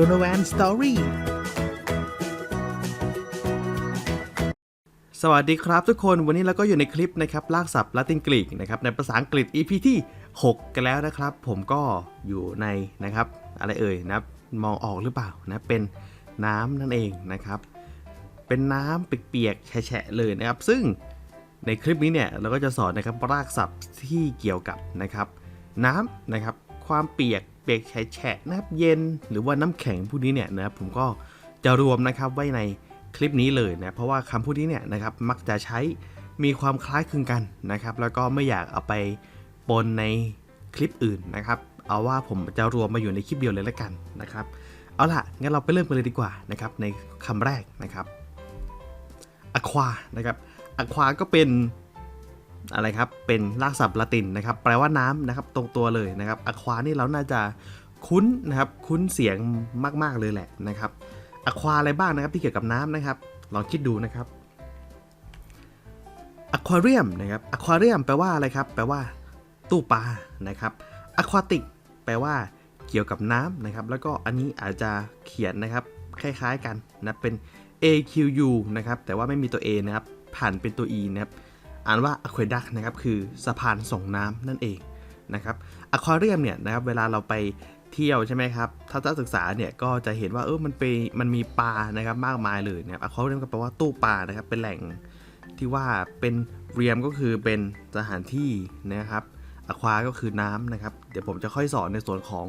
Donovan Story สวัสดีครับทุกคนวันนี้เราก็อยู่ในคลิปนะครับลากศัพท์ละตินกรีกนะครับในภาษาอังกฤษ EP ที่ 6 กันแล้วนะครับ ผมก็อยู่ในนะครับ อะไรเอ่ยนะมองออกหรือเปล่านะ เป็นน้ำนั่นเองนะครับ เป็นน้ำเปียกๆแฉะเลยนะครับ ซึ่งในคลิปนี้เนี่ยเราก็จะสอนนะครับรากศัพท์ที่เกี่ยวกับนะครับน้ำนะครับ ความเปียก ปียกแฉะๆนะครับเย็น หรือว่าน้ำแข็งพวกนี้เนี่ยนะครับผมก็จะรวมนะครับไว้ในคลิปนี้เลยนะเพราะว่าคำพูดนี้เนี่ยนะครับมักจะใช้มีความคล้ายคลึงกันนะครับ แล้วก็ไม่อยากเอาไปปนในคลิปอื่นนะครับ เอาว่าผมจะรวมมาอยู่ในคลิปเดียวเลยละกันนะครับ เอาล่ะงั้นเราไปเริ่มกันเลยดีกว่านะครับในคำแรกนะครับ aqua นะครับ aqua ก็เป็น อะไรครับเป็นรากศัพท์ละตินนะครับแปลว่าน้ำนะครับตรงตัวเลยนะครับ aqua นี่เราน่าจะคุ้นนะครับคุ้นเสียงมาก ๆเลยแหละนะครับ aqua อะไรบ้างนะครับที่เกี่ยวกับน้ำนะครับ ลองคิดดูนะครับ aquarium นะครับ aquarium แปลว่าอะไรครับ แปลว่า ตู้ปลานะครับ aquatic แปลว่า เกี่ยวกับน้ำนะครับ แล้วก็อันนี้อาจจะเขียนนะครับ คล้ายๆกันนะเป็น AQU นะครับ แต่ว่าไม่มีตัว A นะครับ ผ่านเป็นตัว E นะครับ อ่านว่า aqueduct นะครับคือสะพานส่งน้ำนั่นเองนะครับ aquarium เนี่ยนะครับเวลาเราไปเที่ยวใช่ไหมครับทัศนศึกษาเนี่ยก็จะเห็นว่าเออมันไปมันมีปลานะครับมากมายเลยนะครับ aquarium ก็แปลว่าตู้ปลานะครับเป็นแหล่งที่ว่าเป็นเรียมก็คือเป็นสถานที่นะครับอควาก็คือน้ำนะครับ เดี๋ยวผมจะค่อยสอนในส่วนของ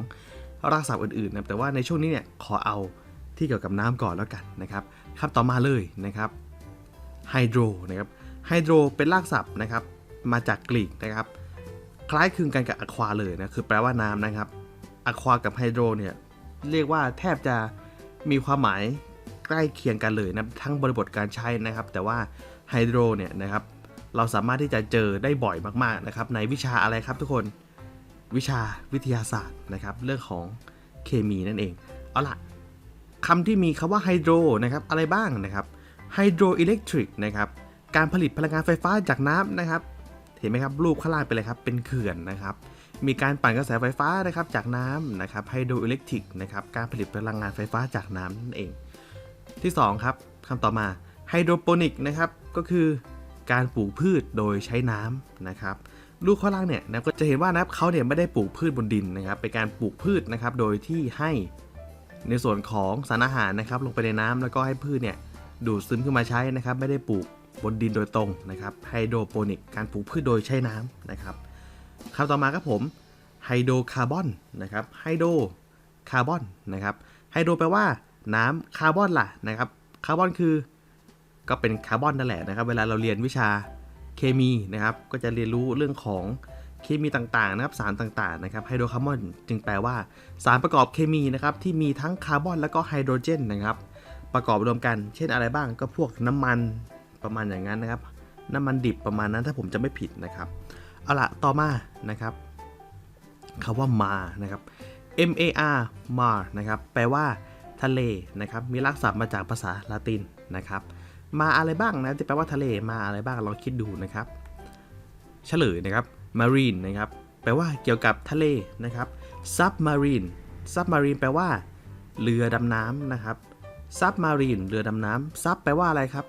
รากศัพท์อื่นๆนะแต่ว่าในช่วงนี้เนี่ยขอเอาที่เกี่ยวกับน้ำก่อนแล้วกันนะครับคำต่อมาเลยนะครับไฮโดรนะครับ ไฮโดรเป็นรากศัพท์นะครับ มาจากกรีกนะครับ คล้ายคลึงกันกับอะควาเลยนะ คือแปลว่าน้ำนะครับอะควากับไฮโดรเนี่ย เรียกว่าแทบจะมีความหมายใกล้เคียงกันเลยนะ ทั้งบริบทการใช้นะครับ แต่ว่าไฮโดรเนี่ยนะครับ เราสามารถที่จะเจอได้บ่อยมากๆนะครับ ในวิชาอะไรครับทุกคน วิชาวิทยาศาสตร์นะครับ เรื่องของเคมีนั่นเอง เอาล่ะคำที่มีคำว่าไฮโดรนะครับ อะไรบ้างนะครับไฮโดรอิเล็กทริกนะครับ การผลิตพลังงานไฟฟ้าจากน้ำนะครับ เห็นไหมครับรูปข้างล่างเป็นอะไรครับ เป็นเขื่อนนะครับ มีการปั่นกระแสไฟฟ้านะครับจากน้ำนะครับไฮโดรอิเล็กทริกนะครับการผลิตพลังงานไฟฟ้าจากน้ำนั่นเอง ที่สองครับคำต่อมาไฮโดรโปนิกนะครับก็คือการปลูกพืชโดยใช้น้ำนะครับลูกข้างล่างเนี่ยนะก็จะเห็นว่านะครับเขาเนี่ยไม่ได้ปลูกพืชบนดินนะครับเป็นการปลูกพืชนะครับโดยที่ให้ในส่วนของสารอาหารนะครับลงไปในน้ำแล้วก็ให้พืชเนี่ยดูดซึมขึ้นมาใช้นะครับ ไม่ได้ปลูก บนดินโดยตรงนะครับไฮโดรโปนิกการปลูกพืชโดยใช้น้ำนะครับคำต่อมาครับผมไฮโดรคาร์บอนนะครับไฮโดรคาร์บอนนะครับไฮโดรแปลว่าน้ำคาร์บอนล่ะนะครับคาร์บอนคือก็เป็นคาร์บอนนั่นแหละนะครับ เวลาเราเรียนวิชาเคมีนะครับ ก็จะเรียนรู้เรื่องของเคมีต่างๆนะครับ สารต่างๆนะครับไฮโดรคาร์บอนจึงแปลว่า สารประกอบเคมีนะครับที่มีทั้งคาร์บอนแล้วก็ไฮโดรเจนนะครับ ประกอบรวมกัน เช่นอะไรบ้างก็พวกน้ำมัน ประมาณอย่างนั้นนะครับ น้ำมันดิบประมาณนั้นถ้าผมจะไม่ผิดนะครับ เอาละต่อมานะครับคำว่ามานะครับ M A R mar นะครับแปลว่าทะเลนะครับมีรากศัพท์มาจากภาษาละตินนะครับมาอะไรบ้างนะที่แปลว่าทะเลมาอะไรบ้างลองคิดดูนะครับ เฉลยนะครับ marine นะครับแปลว่าเกี่ยวกับทะเลนะครับ submarine submarine แปลว่า เรือดำน้ำนะครับ submarine เรือดำน้ำ sub แปลว่าอะไรครับ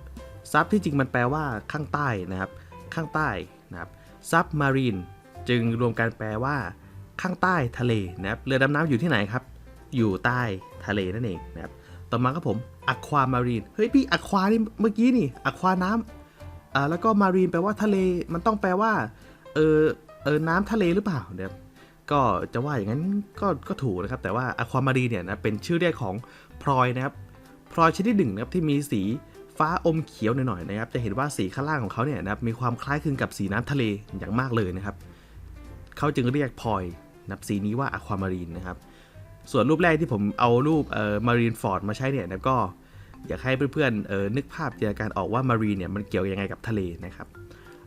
sub ที่จริงมันแปลว่าข้างใต้นะครับ ข้างใต้นะครับ submarine จึงรวมกันแปลว่า ข้างใต้ทะเลนะครับเรือดำน้ำอยู่ที่ไหนครับ อยู่ใต้ทะเลนั่นเองนะครับต่อมาครับผมอะความารีนเฮ้ยพี่อะควานี่เมื่อกี้นี่อะควาน้ำอ่าแล้วก็มารีนแปลว่าทะเลมันต้องแปลว่าเออเออน้ำทะเลหรือเปล่าเดี๋ยวก็จะว่าอย่างนั้นก็ก็ถูกนะครับ แต่ว่าอะความารีนเนี่ยนะเป็นชื่อเรียกของพลอยนะครับพลอยชนิดหนึ่งนะครับที่มีสี ฟ้าอมเขียวหน่อยๆนะครับ จะเห็นว่าสีข้างล่างของเขาเนี่ยนะครับมีความคล้ายคลึงกับสีน้ำทะเลอย่างมากเลยนะครับ เขาจึงเรียกพลอยนะครับสีนี้ว่าอะความารีนนะครับ ส่วนรูปแรกที่ผมเอารูปเอ่อมารีนฟอร์ดมาใช้เนี่ยนะก็อยากให้เพื่อนๆเออนึกภาพจินตนาการออกว่ามารีนเนี่ยมันเกี่ยวยังไงกับทะเลนะครับ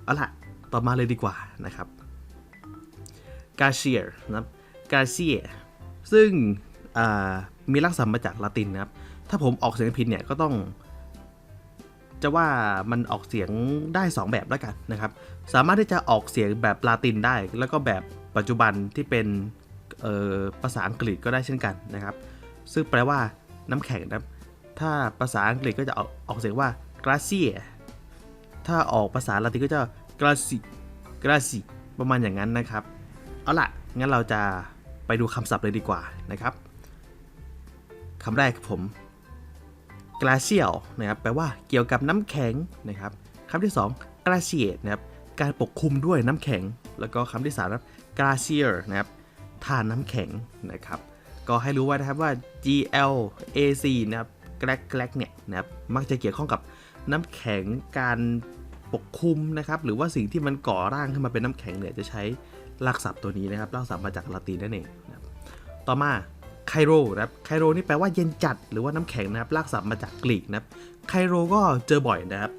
เอาล่ะ ต่อมาเลยดีกว่านะครับกาเชียร์นะครับกาเซียซึ่งอ่ามีรากศัพท์มาจากละตินนะครับ ถ้าผมออกเสียงผิดเนี่ยก็ต้อง จะว่ามันออกเสียงได้ 2 แบบแล้วกันนะครับ สามารถที่จะออกเสียงแบบลาตินได้ แล้วก็แบบปัจจุบันที่เป็นภาษาอังกฤษก็ได้เช่นกันนะครับ ซึ่งแปลว่าน้ำแข็งนะถ้าภาษาอังกฤษก็จะออกออกเสียงว่า glacier ถ้าออกภาษาละตินก็จะ glaci glaci ประมาณอย่างนั้นนะครับ เอาล่ะ งั้นเราจะไปดูคำศัพท์เลยดีกว่านะครับคำแรกผม glacial นะครับแปลว่าเกี่ยวกับน้ำแข็งนะครับคำที่สอง glaciate นะครับการปกคลุมด้วยน้ำแข็ง แล้วก็คำที่สามนะครับ glacier นะครับทานน้ำแข็งนะครับก็ให้รู้ไว้นะครับว่า G L A C นะครับแกลกแกลกเนี่ยนะครับมักจะเกี่ยวข้องกับน้ำแข็งการปกคลุมนะครับหรือว่าสิ่งที่มันก่อร่างขึ้นมาเป็นน้ำแข็งเนี่ยจะใช้รากศัพท์ตัวนี้นะครับรากศัพท์มาจากละตินนั่นเองนะต่อมา ไคโรนะครับไคโรนี่แปลว่าเย็นจัดหรือว่าน้ำแข็งนะครับรากศัพท์มาจากกรีกนะครับไคโรก็เจอบ่อยนะครับ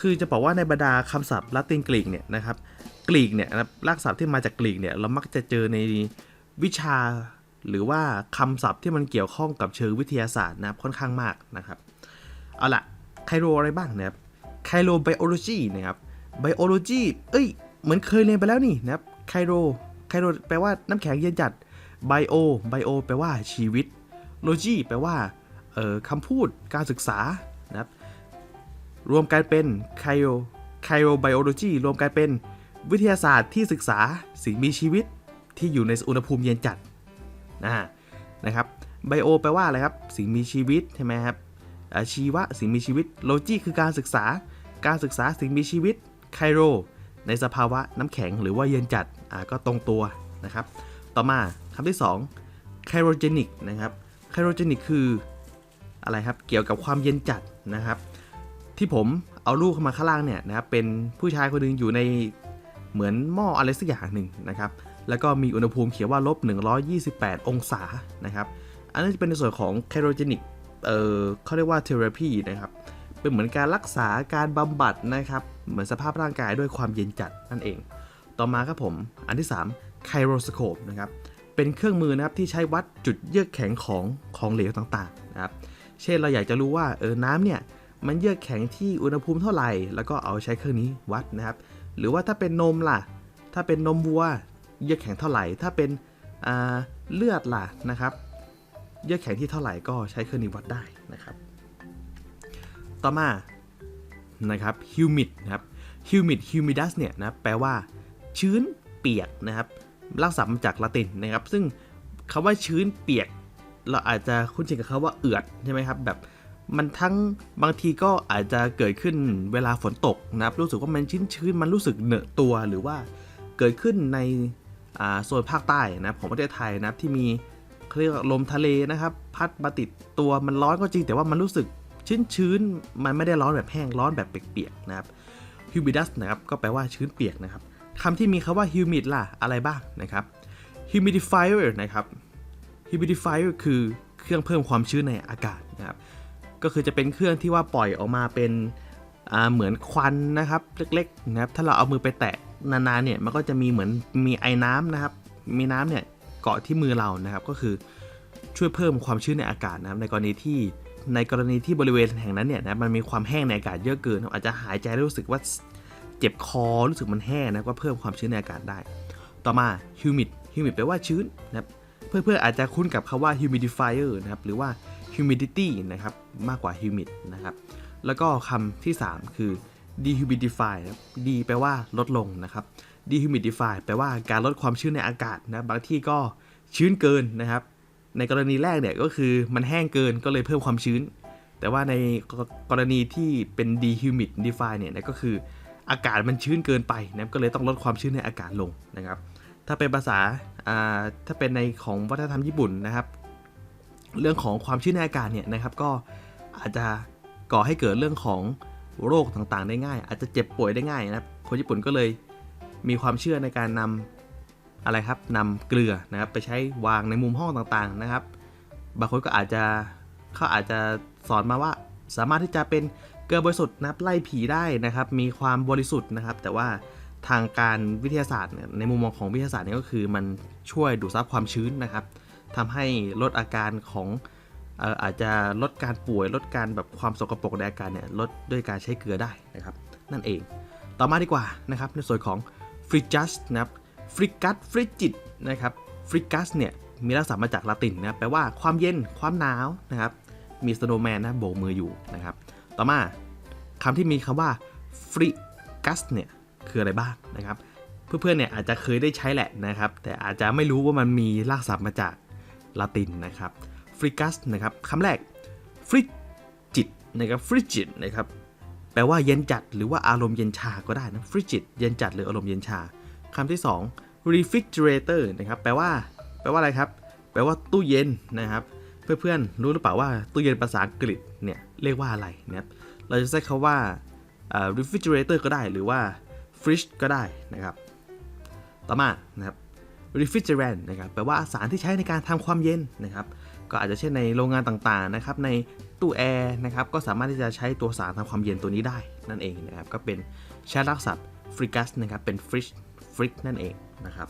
คือจะบอกว่าในบรรดาคำศัพท์ละตินกรีกเนี่ยนะครับกรีกเนี่ยนะครับรากศัพท์ที่มาจากกรีกเนี่ยเรามักจะเจอในวิชาหรือว่าคำศัพท์ที่มันเกี่ยวข้องกับเชิงวิทยาศาสตร์นะครับค่อนข้างมากนะครับ เอาล่ะไคโรอะไรบ้างนะครับไคโรไบโอโลจีนะครับไบโอโลจีเอ้ย เหมือนเคยเรียนไปแล้วนี่นะครับไคโรไคโรแปลว่าน้ำแข็งเย็นจัด ไบโอไบโอแปลว่าชีวิตโลจีแปลว่าออคำพูดการศึกษานะครับรวมกันเป็นไคโรไคโรไบโอโลจีรวมกันเป็นวิทยาศาสตร์ที่ศึกษาสิ่งมีชีวิตที่อยู่ในอุณหภูมิเย็นจัดนะนะครับไบโอแปลว่าอะไรครับ สิ่งมีชีวิตใช่ไหมครับชีวะสิ่งมีชีวิตโลจีคือการศึกษา การศึกษาสิ่งมีชีวิตไคโร ในสภาวะน้ำแข็งหรือว่าเย็นจัดก็ตรงตัวนะครับ ต่อมา คำที่2ไคโรเจนิกนะครับไคโรเจนิกคืออะไรครับ เกี่ยวกับความเย็นจัดนะครับ ที่ผมเอารูปเข้ามาข้างล่างเนี่ยนะครับ เป็นผู้ชายคนหนึงอยู่ในเหมือนหม้ออะไรสักอย่างหนึ่งนะครับ แล้วก็มีอุณหภูมิเขียนว่าลบ128 องศานะครับ อันนั้จะเป็นในส่วนของแคโรเจนิกเอ่อเขาเรียกว่าเทอราพีนะครับ เป็นเหมือนการรักษาการบำบัดนะครับ เหมือนสภาพร่างกายด้วยความเย็นจัดนั่นเอง ต่อมาครับผม อันที่3ไคโรสโคปนะครับ เป็นเครื่องมือนะครับที่ใช้วัดจุดเยือกแข็งของของเหลวต่างๆนะครับ เช่นเราอยากจะรู้ว่าเออน้ำเนี่ยมันเยือกแข็งที่อุณหภูมิเท่าไหร่ แล้วก็เอาใช้เครื่องนี้วัดนะครับ หรือว่าถ้าเป็นนมล่ะ ถ้าเป็นนมวัวเยือกแข็งเท่าไหร่ ถ้าเป็นเลือดล่ะนะครับเยือกแข็งที่เท่าไหร่ก็ใช้เครื่องนี้วัดได้นะครับ ต่อมานะครับ humid นะครับ humid humidus เนี่ยนะแปลว่าชื้นเปียกนะครับ รากศัพท์มาจากละตินนะครับ ซึ่งคำว่าชื้นเปียก เราอาจจะคุ้นชินกับคำว่าเอือดใช่ไหมครับ แบบมันทั้งบางทีก็อาจจะเกิดขึ้นเวลาฝนตกนะครับ รู้สึกว่ามันชื้นชื้นมันรู้สึกเหนอะตัวหรือว่าเกิดขึ้นในโซนภาคใต้นะครับของประเทศไทยนะครับที่มีเรียกลมทะเลนะครับ พัดมาติดตัวมันร้อนก็จริง แต่ว่ามันรู้สึกชื้นๆมันไม่ได้ร้อนแบบแห้งร้อนแบบเปียกๆนะครับ humidus นะครับก็แปลว่าชื้นเปียกนะครับ คำที่มีคาว่า humid ล่ะ อะไรบ้างนะครับ humidifier นะครับ humidifier คือเครื่องเพิ่มความชื้นในอากาศนะครับ ก็คือจะเป็นเครื่องที่ว่าปล่อยออกมาเป็นเหมือนควันนะครับ เล็กๆนะครับ ถ้าเราเอามือไปแตะนานๆเนี่ย มันก็จะมีเหมือนมีไอ้น้ำนะครับ มีน้ำเนี่ยเกาะที่มือเรานะครับ ก็คือช่วยเพิ่มความชื้นในอากาศนะครับ ในกรณีที่ในกรณีที่บริเวณแห่งนั้นเนี่ยนะมันมีความแห้งในอากาศเยอะเกินอาจจะหายใจแล้วรู้สึกว่า เจ็บคอรู้สึกมันแห้งนะก็เพิ่มความชื้นในอากาศได้ ต่อมา humid humid แปลว่าชื้นนะครับเพื่อนๆอาจจะคุ้นกับคาว่า humidifier นะครับหรือว่า humidity นะครับมากกว่า humid นะครับแล้วก็คำที่ 3 คือ dehumidify นะครับ d แปลว่าลดลงนะครับ dehumidify แปลว่าการลดความชื้นในอากาศนะบางที่ก็ชื้นเกินนะครับ ในกรณีแรกเนี่ยก็คือมันแห้งเกินก็เลยเพิ่มความชื้น แต่ว่าในกรณีที่เป็น dehumidify เนี่ยนะก็คือ อากาศมันชื้นเกินไปนะครับก็เลยต้องลดความชื้นในอากาศลงนะครับ ถ้าเป็นภาษาถ้าเป็นในของวัฒนธรรมญี่ปุ่นนะครับ เรื่องของความชื้นในอากาศเนี่ยนะครับก็อาจจะก่อให้เกิดเรื่องของโรคต่างๆ ได้ง่าย อาจจะเจ็บป่วยได้ง่ายนะครับคนญี่ปุ่นก็เลยมีความเชื่อในการนำอะไรครับนำเกลือนะครับไปใช้วางในมุมห้องต่างๆนะครับ บางคนก็อาจจะเขาอาจจะสอนมาว่าสามารถที่จะเป็น เกลือบริสุทธิ์นับไล่ผีได้นะครับ มีความบริสุทธิ์นะครับ แต่ว่าทางการวิทยาศาสตร์ในมุมมองของวิทยาศาสตร์เนี่ยก็คือ มันช่วยดูดซับความชื้นนะครับทำให้ลดอาการของอาจจะลดการป่วยลดการแบบความสกปรกในอาการเนี่ยลดด้วยการใช้เกลือได้นะครับ นั่นเอง ต่อมาดีกว่านะครับ ในส่วนของฟริจัสนะครับฟริกัสฟริจิตนะครับฟริกัสเนี่ยมีรากศัพท์มาจากละตินนะแปลว่าความเย็นความหนาวนะครับ มีสโนแมนนะโบกมืออยู่นะครับ ต่อมาคำที่มีคำว่าฟริกัสเนี่ยคืออะไรบ้างนะครับ เพื่อนๆเนี่ยอาจจะเคยได้ใช้แหละนะครับ แต่อาจจะไม่รู้ว่ามันมีรากศัพท์มาจากละตินนะครับฟริกัสนะครับคำแรกฟริจิตนะครับฟริจิตนะครับแปลว่าเย็นจัดหรือว่าอารมณ์เย็นชาก็ได้นะฟริจิตเย็นจัดหรืออารมณ์เย็นชาคำที่ 2 refrigerator นะครับแปลว่า แปลว่าอะไรครับ แปลว่าตู้เย็นนะครับ เพื่อนๆ รู้หรือเปล่าว่าตู้เย็นภาษาอังกฤษเนี่ยเรียกว่าอะไรนะครับ เราจะใช้คำว่าอ่อ refrigerator ก็ได้หรือว่า fridge ก็ได้นะครับ ต่อมานะครับ refrigerant นะครับแปลว่าสารที่ใช้ในการทำความเย็นนะครับ ก็อาจจะเช่นในโรงงานต่างๆนะครับ ในตู้แอร์นะครับ ก็สามารถที่จะใช้ตัวสารทำความเย็นตัวนี้ได้นั่นเองนะครับ ก็เป็นใช้รักศัพท์ frigas นะครับ เป็น fridge fridge นั่นเองนะครับ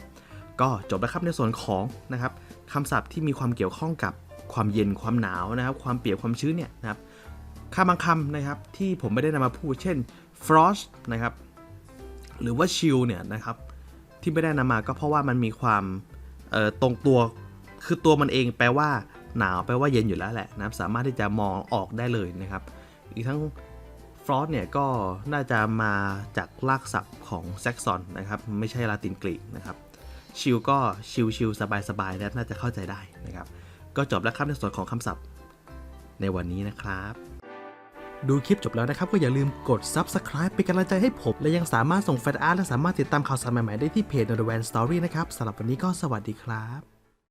ก็จบแล้วครับในส่วนของนะครับคำศัพท์ที่มีความเกี่ยวข้องกับ ความเย็นความหนาวนะครับ ความเปียกความชื้นเนี่ยนะครับคำบางคำนะครับที่ผมไม่ได้นำมาพูด เช่น frost นะครับหรือว่า chill เนี่ยนะครับที่ไม่ได้นำมาก็เพราะว่ามันมีความตรงตัวคือตัวมันเองแปลว่าหนาวแปลว่าเย็นอยู่แล้วแหละนะครับสามารถที่จะมองออกได้เลยนะครับ อีกทั้งฟรอสเนี่ยก็น่าจะมาจากรากศัพท์ของแซกซอนนะครับไม่ใช่ลาตินกรีกนะครับชิลก็ชิลชิลสบายสบายและน่าจะเข้าใจได้นะครับ ก็จบแล้วครับในส่วนของคำศัพท์ ในวันนี้นะครับ ดูคลิปจบแล้วนะครับ ก็อย่าลืมกด Subscribe เป็นกำลังใจให้ผม และยังสามารถส่งแฟนอาร์ตและสามารถติดตามข่าวสารใหม่ ๆ ได้ที่เพจ n o t h e Van Story นะครับสำหรับวันนี้ก็สวัสดีครับ